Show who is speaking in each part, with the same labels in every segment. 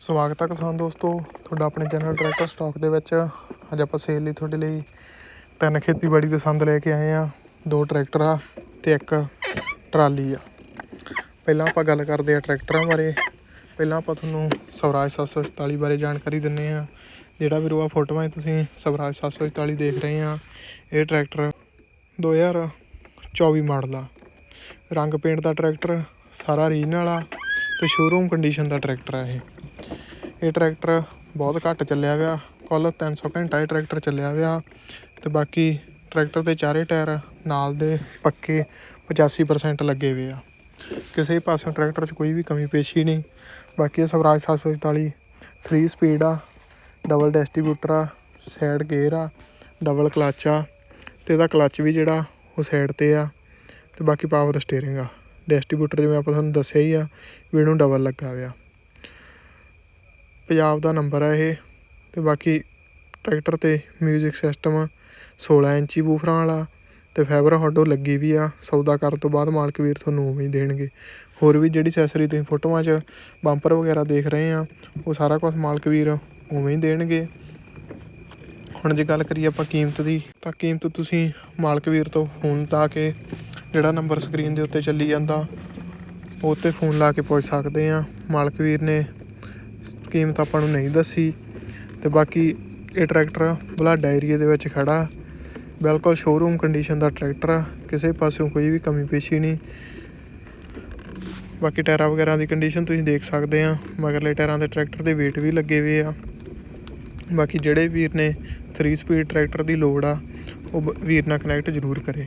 Speaker 1: ਸਵਾਗਤ ਹੈ ਕਿਸਾਨ ਦੋਸਤੋ, ਤੁਹਾਡਾ ਆਪਣੇ ਚੈਨਲ ਟਰੈਕਟਰ ਸਟਾਕ ਦੇ ਵਿੱਚ। ਅੱਜ ਆਪਾਂ ਸੇਲ ਲਈ ਤੁਹਾਡੇ ਲਈ ਤਿੰਨ ਖੇਤੀਬਾੜੀ ਦੇ ਸੰਦ ਲੈ ਕੇ ਆਏ ਆ। ਦੋ ਟਰੈਕਟਰ ਆ ਤੇ ਇੱਕ ਟਰਾਲੀ ਆ। ਪਹਿਲਾਂ ਆਪਾਂ ਗੱਲ ਕਰਦੇ ਆ ਟਰੈਕਟਰਾਂ ਬਾਰੇ। ਪਹਿਲਾਂ ਆਪਾਂ ਤੁਹਾਨੂੰ ਸਵਰਾਜ 744 ਬਾਰੇ ਜਾਣਕਾਰੀ ਦਿੰਨੇ ਆ। ਜਿਹੜਾ ਵੀਰੋ ਆ ਫੋਟੋਆਂ ਤੁਸੀਂ ਸਵਰਾਜ 744 ਦੇਖ ਰਹੇ ਆ। ਇਹ ਟਰੈਕਟਰ 2024 ਮਾਡਲ ਆ। ਰੰਗ ਪੇਂਟ ਦਾ ਟਰੈਕਟਰ ਸਾਰਾ ਰੀਜਨਲ ਆ ਤੇ ਸ਼ੋਰੂਮ ਕੰਡੀਸ਼ਨ ਦਾ ਟਰੈਕਟਰ ਆ ਇਹ। ਇਹ ਟਰੈਕਟਰ ਬਹੁਤ ਘੱਟ ਚੱਲਿਆ ਗਿਆ ਕੁੱਲ 300 ਘੰਟਾ ਇਹ ਟਰੈਕਟਰ ਚੱਲਿਆ ਗਿਆ ਤੇ ਬਾਕੀ ਟਰੈਕਟਰ ਦੇ ਚਾਰੇ ਟਾਇਰ ਨਾਲ ਦੇ ਪੱਕੇ 85% ਲੱਗੇ ਹੋਏ ਆ। ਕਿਸੇ ਪਾਸਿਓਂ ਟਰੈਕਟਰ 'ਚ ਕੋਈ ਵੀ ਕਮੀ ਪੇਸ਼ੀ ਨਹੀਂ। ਬਾਕੀ ਇਹ ਸਵਰਾਜ 744 3 ਸਪੀਡ ਆ ਡਬਲ ਡਿਸਟ੍ਰੀਬਿਊਟਰ ਆ ਸਾਈਡ ਗੇਅਰ ਆ ਡਬਲ ਕਲਚ ਆ। ਤੇ ਇਹਦਾ ਕਲੱਚ ਵੀ ਜਿਹੜਾ ਉਹ ਸਾਈਡ ਤੇ ਆ। ਤੇ ਬਾਕੀ ਪਾਵਰ ਸਟੀਅਰਿੰਗ ਆ। ਡਿਸਟ੍ਰੀਬਿਊਟਰ ਜਿਵੇਂ ਆਪਾਂ ਤੁਹਾਨੂੰ ਦੱਸਿਆ ਹੀ ਆ, ਵੀ ਇਹਨੂੰ ਡਬਲ ਲੱਗਾ ਹੋਇਆ ਪੰਜਾਬ ਦਾ ਨੰਬਰ ਹੈ ਇਹ ਅਤੇ ਬਾਕੀ ਟਰੈਕਟਰ ਤੇ ਮਿਊਜ਼ਿਕ ਸਿਸਟਮ 16 ਇੰਚੀ ਬੂਫਰਾਂ ਵਾਲਾ ਅਤੇ ਫਾਈਬਰ ਹੱਡੋ ਲੱਗੀ ਵੀ ਆ, ਸੌਦਾ ਕਰਨ ਤੋਂ ਬਾਅਦ ਮਾਲਕ ਵੀਰ ਤੁਹਾਨੂੰ ਉਵੇਂ ਹੀ ਦੇਣਗੇ। ਹੋਰ ਵੀ ਜਿਹੜੀ ਅਸੈਸਰੀ ਤੁਸੀਂ ਫੋਟੋਆਂ 'ਚ ਬੰਪਰ ਵਗੈਰਾ ਦੇਖ ਰਹੇ ਆ, ਉਹ ਸਾਰਾ ਕੁਝ ਮਾਲਕ ਵੀਰ ਉਵੇਂ ਹੀ ਦੇਣਗੇ। ਹੁਣ ਜੇ ਗੱਲ ਕਰੀਏ ਆਪਾਂ ਕੀਮਤ ਦੀ, ਤਾਂ ਕੀਮਤ ਤੁਸੀਂ ਮਾਲਕ ਵੀਰ ਤੋਂ ਫੋਨ ਤਾਂ ਕੇ ਜਿਹੜਾ ਨੰਬਰ ਸਕਰੀਨ ਦੇ ਉੱਤੇ ਚੱਲੀ ਜਾਂਦਾ, ਉਹ 'ਤੇ ਫੋਨ ਲਾ ਕੇ ਪੁੱਛ ਸਕਦੇ ਆ। ਮਾਲਕ ਵੀਰ ਨੇ ਕੀਮਤ ਆਪਾਂ ਨੂੰ ਨਹੀਂ ਦੱਸੀ। ਤੇ ਬਾਕੀ ਇਹ ਟਰੈਕਟਰ ਬਲਾਡਾ ਏਰੀਏ ਦੇ ਵਿੱਚ ਖੜਾ। ਬਿਲਕੁਲ ਸ਼ੋਰੂਮ ਕੰਡੀਸ਼ਨ ਦਾ ਟਰੈਕਟਰ ਆ, ਕਿਸੇ ਪਾਸਿਓਂ ਕੋਈ ਵੀ ਕਮੀ ਪੇਸ਼ੀ ਨਹੀਂ। ਬਾਕੀ ਟਾਇਰਾਂ ਵਗੈਰਾ ਦੀ ਕੰਡੀਸ਼ਨ ਤੁਸੀਂ ਦੇਖ ਸਕਦੇ ਆ, ਮਗਰਲੇ ਟਾਇਰਾਂ ਦੇ ਟਰੈਕਟਰ ਦੇ weight ਵੀ ਲੱਗੇ ਹੋਏ ਆ। ਬਾਕੀ ਜਿਹੜੇ ਵੀਰ ਨੇ 3 ਸਪੀਡ ਟਰੈਕਟਰ ਦੀ ਲੋੜ ਆ, ਉਹ ਬ- ਵੀਰ ਨਾਲ ਕਨੈਕਟ ਜ਼ਰੂਰ ਕਰੇ।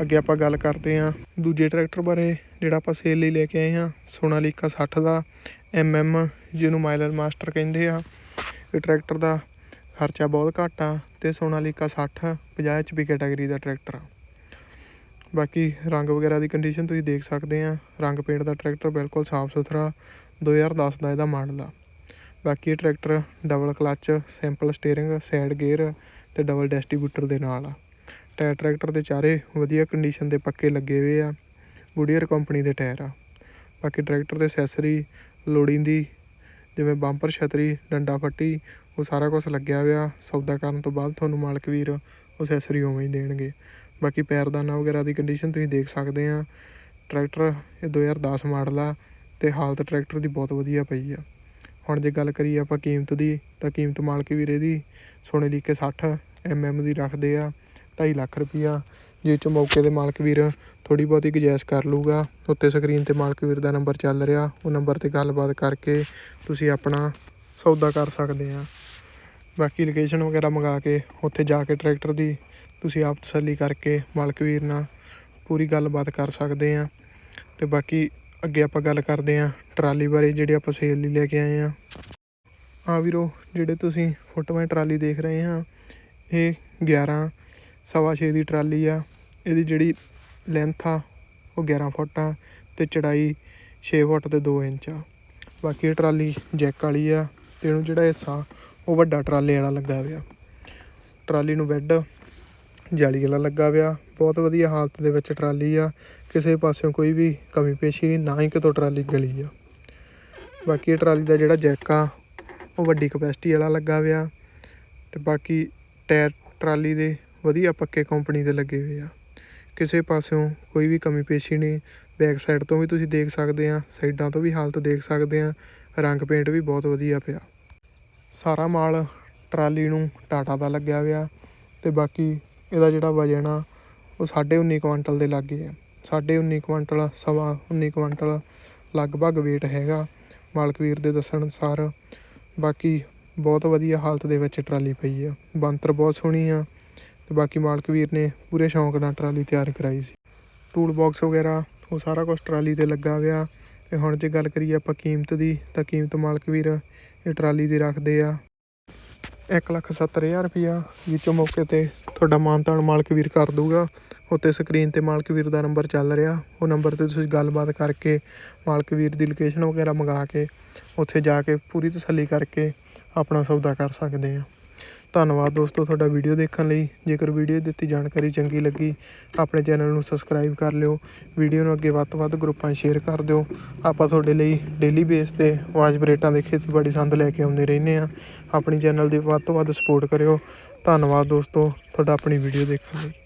Speaker 1: ਅੱਗੇ ਆਪਾਂ ਗੱਲ ਕਰਦੇ ਆ ਦੂਜੇ ਟਰੈਕਟਰ ਬਾਰੇ, ਜਿਹੜਾ ਆਪਾਂ ਸੇਲ ਲਈ ਲੈ ਕੇ ਆਏ ਆ, ਸੋਨਾਲੀਕਾ 60 ਦਾ ਐਮਐਮ ਜਿਹਨੂੰ ਮਾਈਲਰ ਮਾਸਟਰ ਕਹਿੰਦੇ ਆ, ਇਹ ਟਰੈਕਟਰ ਦਾ ਖਰਚਾ ਬਹੁਤ ਘੱਟ ਆ ਤੇ ਸੋਨਾਲੀਕਾ 60 50 ਐਚਪੀ ਕੈਟਾਗਰੀ ਦਾ ਟਰੈਕਟਰ ਆ। ਬਾਕੀ ਰੰਗ ਵਗੈਰਾ ਦੀ ਕੰਡੀਸ਼ਨ ਤੁਸੀਂ ਦੇਖ ਸਕਦੇ ਆ, ਰੰਗ ਪੇਂਟ ਦਾ ਟਰੈਕਟਰ ਬਿਲਕੁਲ ਸਾਫ਼ ਸੁਥਰਾ 2010 ਦਾ ਇਹਦਾ ਮਾਡਲ ਆ। ਬਾਕੀ ਇਹ tractor double clutch simple steering side gear ਤੇ ਡਬਲ ਡਿਸਟ੍ਰੀਬਿਊਟਰ ਦੇ ਨਾਲ ਆ। ਟਾਇਰ ਟਰੈਕਟਰ ਦੇ ਚਾਰੇ ਵਧੀਆ ਕੰਡੀਸ਼ਨ ਦੇ ਪੱਕੇ ਲੱਗੇ ਹੋਏ ਆ ਗੁਡੀਅਰ ਕੰਪਨੀ ਦੇ ਟਾਇਰ ਆ। ਬਾਕੀ ਟਰੈਕਟਰ ਦੇ ਅਸੈਸਰੀ ਲੋੜੀਂਦੀ ਜਿਵੇਂ ਬੰਪਰ ਛਤਰੀ, ਡੰਡਾ ਫੱਟੀ, ਉਹ ਸਾਰਾ ਕੁਛ ਲੱਗਿਆ ਹੋਇਆ। ਸੌਦਾ ਕਰਨ ਤੋਂ ਬਾਅਦ ਤੁਹਾਨੂੰ ਮਾਲਕ ਵੀਰ ਉਹ ਅਸੈਸਰੀ ਉਵੇਂ ਹੀ ਦੇਣਗੇ। ਬਾਕੀ ਪੈਰਦਾਨਾ ਵਗੈਰਾ ਦੀ ਕੰਡੀਸ਼ਨ ਤੁਸੀਂ ਦੇਖ ਸਕਦੇ ਆ। ਟਰੈਕਟਰ ਇਹ 2010 ਮਾਡਲ ਆ ਤੇ ਹਾਲਤ ਟਰੈਕਟਰ ਦੀ ਬਹੁਤ ਵਧੀਆ ਪਈ ਆ। ਹੁਣ ਜੇ ਗੱਲ ਕਰੀਏ ਆਪਾਂ ਕੀਮਤ ਦੀ, ਤਾਂ ਕੀਮਤ ਮਾਲਕ ਵੀਰ ਇਹਦੀ ਸੋਨੇ ਸੋਨਾਲੀਕਾ 60 ਐਮਐਮ ਦੀ ਰੱਖਦੇ ਆ 2.5 ਲੱਖ ਰੁਪਈਆ। ਜਿਸ ਚ ਮੌਕੇ ਤੇ ਮਾਲਕ ਵੀਰ ਥੋੜ੍ਹੀ ਬਹੁਤੀ ਗੁਜਾਇਸ਼ ਕਰ ਲੂਗਾ ਉੱਤੇ ਸਕਰੀਨ ਤੇ ਮਾਲਕ ਵੀਰ ਦਾ ਨੰਬਰ ਚੱਲ ਰਿਹਾ, ਉਹ ਨੰਬਰ ਤੇ ਗੱਲਬਾਤ ਕਰਕੇ ਤੁਸੀਂ ਆਪਣਾ ਸੌਦਾ ਕਰ ਸਕਦੇ ਆ। ਬਾਕੀ ਲੋਕੇਸ਼ਨ ਵਗੈਰਾ ਮੰਗਾ ਕੇ ਉੱਥੇ ਜਾ ਕੇ ਟਰੈਕਟਰ ਦੀ ਤੁਸੀਂ ਆਪ ਤਸੱਲੀ ਕਰਕੇ ਮਾਲਕ ਵੀਰ ਨਾਲ ਪੂਰੀ ਗੱਲਬਾਤ ਕਰ ਸਕਦੇ ਆ। ਤੇ ਬਾਕੀ ਅੱਗੇ ਆਪਾਂ ਗੱਲ ਕਰਦੇ ਆ ਟਰਾਲੀ ਬਾਰੇ ਜਿਹੜੇ ਆਪਾਂ ਸੇਲ ਲਈ ਲੈ ਕੇ ਆਏ ਆ। ਆ ਵੀਰੋ, ਜਿਹੜੇ ਤੁਸੀਂ ਫੋਟੋਆਂ ਟਰਾਲੀ ਦੇਖ ਰਹੇ ਆ, ਇਹ 11 ਸਵਾ ਛੇ ਦੀ ਟਰਾਲੀ ਆ। ਇਹਦੀ ਜਿਹੜੀ ਲੈਂਥ ਆ, ਉਹ 11 ਫੁੱਟ ਆ ਅਤੇ ਚੜਾਈ 6 ਫੁੱਟ ਤੇ 2 ਇੰਚ ਆ। ਬਾਕੀ ਇਹ ਟਰਾਲੀ ਜੈਕ ਵਾਲੀ ਆ ਤੇ ਇਹਨੂੰ ਜਿਹੜਾ ਹਿੱਸਾ ਉਹ ਵੱਡਾ ਟਰਾਲੇ ਵਾਲਾ ਲੱਗਾ ਹੋਇਆ। ਟਰਾਲੀ ਨੂੰ ਬੈੱਡ ਜਾਲੀ ਵਾਲਾ ਲੱਗਾ ਹੋਇਆ। ਬਹੁਤ ਵਧੀਆ ਹਾਲਤ ਦੇ ਵਿੱਚ ਟਰਾਲੀ ਆ। ਕਿਸੇ ਪਾਸਿਓਂ ਕੋਈ ਵੀ ਕਮੀ ਪੇਸ਼ੀ ਨਹੀਂ, ਨਾ ਹੀ ਕਿਤੋਂ ਟਰਾਲੀ ਗਲੀ ਆ। ਬਾਕੀ ਇਹ ਟਰਾਲੀ ਦਾ ਜਿਹੜਾ ਜੈਕ ਆ, ਉਹ ਵੱਡੀ ਕਪੈਸਿਟੀ ਵਾਲਾ ਲੱਗਾ ਹੋਇਆ ਤੇ ਬਾਕੀ ਟਾਇਰ ਟਰਾਲੀ ਦੇ ਵਧੀਆ ਪੱਕੇ ਕੰਪਨੀ ਦੇ ਲੱਗੇ ਹੋਏ ਆ। ਕਿਸੇ ਪਾਸਿਓਂ ਕੋਈ ਵੀ ਕਮੀ ਪੇਸ਼ੀ ਨਹੀਂ। ਬੈਕ ਸਾਈਡ ਤੋਂ ਵੀ ਤੁਸੀਂ ਦੇਖ ਸਕਦੇ ਆ, ਸਾਈਡਾਂ ਤੋਂ ਵੀ ਹਾਲਤ ਦੇਖ ਸਕਦੇ ਆ। ਰੰਗ ਪੇਂਟ ਵੀ ਬਹੁਤ ਵਧੀਆ ਪਿਆ। ਸਾਰਾ ਮਾਲ ਟਰਾਲੀ ਨੂੰ ਟਾਟਾ ਦਾ ਲੱਗਿਆ ਹੋਇਆ ਤੇ ਬਾਕੀ ਇਹਦਾ ਜਿਹੜਾ ਵਜਨ ਆ, ਉਹ 19.5 ਕੁਆਂਟਲ ਦੇ ਲਾਗੇ ਆ। 19.5 ਕੁਆਂਟਲ, ਸਵਾ 19 ਕੁਆਂਟਲ ਲਗਭਗ weight ਹੈਗਾ, ਮਾਲਕ ਵੀਰ ਦੇ ਦੱਸਣ ਅਨੁਸਾਰ। ਬਾਕੀ ਬਹੁਤ ਵਧੀਆ ਹਾਲਤ ਦੇ ਵਿੱਚ ਟਰਾਲੀ ਪਈ ਆ। ਬੰਤਰ ਬਹੁਤ ਸੋਹਣੀ ਆ। ਤੇ ਬਾਕੀ ਮਾਲਕ ਵੀਰ ਨੇ ਪੂਰੇ ਸ਼ੌਂਕ ਨਾਲ ਟਰਾਲੀ ਤਿਆਰ ਕਰਾਈ ਸੀ। ਟੂਲ ਬਾਕਸ ਵਗੈਰਾ, ਉਹ ਸਾਰਾ ਕੁਝ ਟਰਾਲੀ ਤੇ ਲੱਗਾ ਹੋਇਆ। ਤੇ ਹੁਣ ਜੇ ਗੱਲ ਕਰੀਏ ਆਪਾਂ ਕੀਮਤ ਦੀ, ਤਾਂ ਕੀਮਤ ਮਾਲਕ ਵੀਰ ਇਹ ਟਰਾਲੀ ਦੀ ਰੱਖਦੇ ਆ। 170000 ਰੁਪਿਆ ਵਿੱਚੋਂ ਮੌਕੇ ਤੇ ਤੁਹਾਡਾ ਮਾਨਤਾਨ ਮਾਲਕ ਵੀਰ ਕਰ ਦੂਗਾ ਉੱਤੇ ਸਕਰੀਨ ਤੇ ਮਾਲਕ ਵੀਰ ਦਾ ਨੰਬਰ ਚੱਲ ਰਿਹਾ। ਉਹ ਨੰਬਰ ਤੇ ਤੁਸੀਂ ਗੱਲਬਾਤ ਕਰਕੇ ਮਾਲਕ ਵੀਰ ਦੀ ਲੋਕੇਸ਼ਨ ਵਗੈਰਾ ਮੰਗਾ ਕੇ ਉੱਥੇ ਜਾ ਕੇ ਪੂਰੀ ਤਸੱਲੀ ਕਰਕੇ ਆਪਣਾ ਸੌਦਾ ਕਰ ਸਕਦੇ ਆ। ਧੰਨਵਾਦ ਦੋਸਤੋ ਤੁਹਾਡਾ ਵੀਡੀਓ ਦੇਖਣ ਲਈ। ਜੇਕਰ ਵੀਡੀਓ ਦਿੱਤੀ ਜਾਣਕਾਰੀ ਚੰਗੀ ਲੱਗੀ, ਆਪਣੇ ਚੈਨਲ ਨੂੰ ਸਬਸਕ੍ਰਾਈਬ ਕਰ ਲਿਓ। ਵੀਡੀਓ ਨੂੰ ਅੱਗੇ ਵੱਧ ਤੋਂ ਵੱਧ ਗਰੁੱਪਾਂ 'ਚ ਸ਼ੇਅਰ ਕਰ ਦਿਓ। ਆਪਾਂ ਤੁਹਾਡੇ ਲਈ ਡੇਲੀ ਬੇਸ ਤੇ ਵਾਜਬ ਰੇਟਾਂ ਦੇ ਖੇਤੀਬਾੜੀ ਸੰਦ ਲੈ ਕੇ ਆਉਂਦੇ ਰਹਿੰਦੇ ਆ ਆਪਣੀ ਚੈਨਲ ਦੀ ਵੱਧ ਤੋਂ ਵੱਧ ਸਪੋਰਟ ਕਰਿਓ। ਧੰਨਵਾਦ ਦੋਸਤੋ, ਤੁਹਾਡਾ ਆਪਣੀ ਵੀਡੀਓ ਦੇਖਣ ਲਈ।